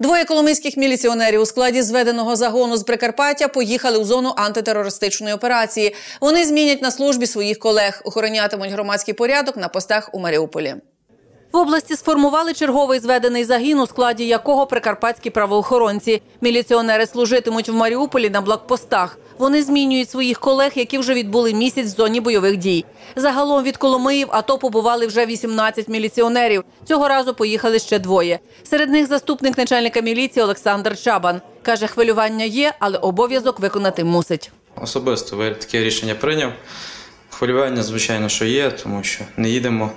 Двоє коломийських міліціонерів у складі зведеного загону з Прикарпаття поїхали у зону антитерористичної операції. Вони змінять на службі своїх колег, охоронятимуть громадський порядок на постах у Маріуполі. Області сформували черговий зведений загін, у складі якого прикарпатські правоохоронці. Міліціонери служитимуть в Маріуполі на блокпостах. Вони змінюють своїх колег, які вже відбули місяць в зоні бойових дій. Загалом від Коломиїв АТО побували вже 18 міліціонерів. Цього разу поїхали ще двоє. Серед них заступник начальника міліції Олександр Чабан. Каже, хвилювання є, але обов'язок виконати мусить. Особисто таке рішення прийняв. Хвилювання, звичайно, що є, тому що не їдемо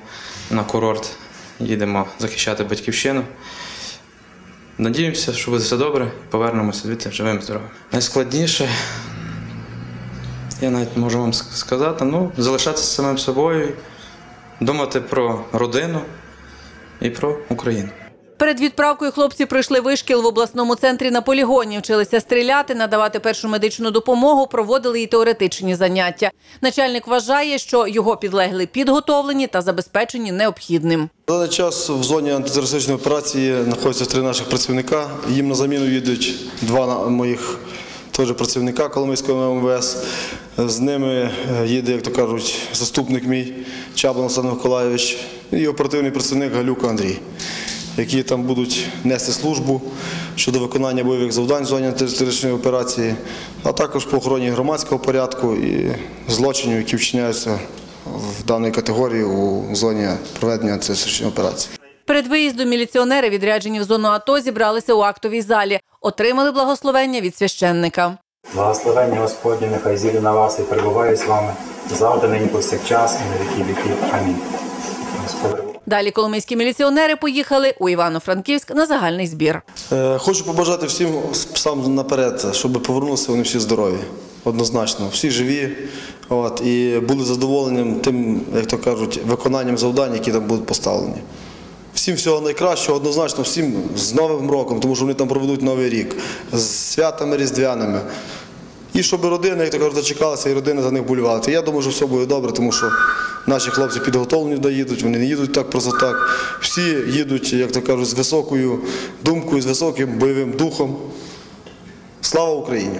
на курорт, їдемо захищати батьківщину. Надіємося, що буде все добре, повернемося звідти живим здоровим. Найскладніше, я навіть можу вам сказати, ну, залишатися самим собою, думати про родину і про Україну. Перед відправкою хлопці пройшли вишкіл в обласному центрі на полігоні, вчилися стріляти, надавати першу медичну допомогу, проводили і теоретичні заняття. Начальник вважає, що його підлегли підготовлені та забезпечені необхідним. На даний час в зоні антитерористичної операції знаходяться три наших працівника. Їм на заміну їдуть два моїх теж працівника Коломийського МВС. З ними е, їде, як то кажуть, заступник мій Чабан Олександр Миколайович і оперативний працівник Галюка Андрій, які там будуть нести службу щодо виконання бойових завдань в зоні антитерористичної операції, а також по охороні громадського порядку і злочинів, які вчиняються в даній категорії у зоні проведення антитерористичної операції. Перед виїздом міліціонери, відряджені в зону АТО, зібралися у актовій залі, отримали благословення від священника. Благословення Господнє нехай зійде на вас і перебуває з вами завжди нині повсякчас і на віки віків. Амінь. Далі коломийські міліціонери поїхали у Івано-Франківськ на загальний збір. Е, Хочу побажати всім сам наперед, щоб повернулися вони всі здорові. Однозначно, всі живі. От, і були задоволенням тим, як то кажуть, виконанням завдань, які там будуть поставлені. Всім всього найкращого, однозначно, всім з Новим роком, тому що вони там проведуть новий рік, з святами різдвяними. І щоб родини, як то кажуть, дочекалися, і родини за них болювали. Я думаю, що все буде добре, тому що наші хлопці підготовлені доїдуть, вони не їдуть так просто так. Всі їдуть, як то кажуть, з високою думкою, з високим бойовим духом. Слава Україні!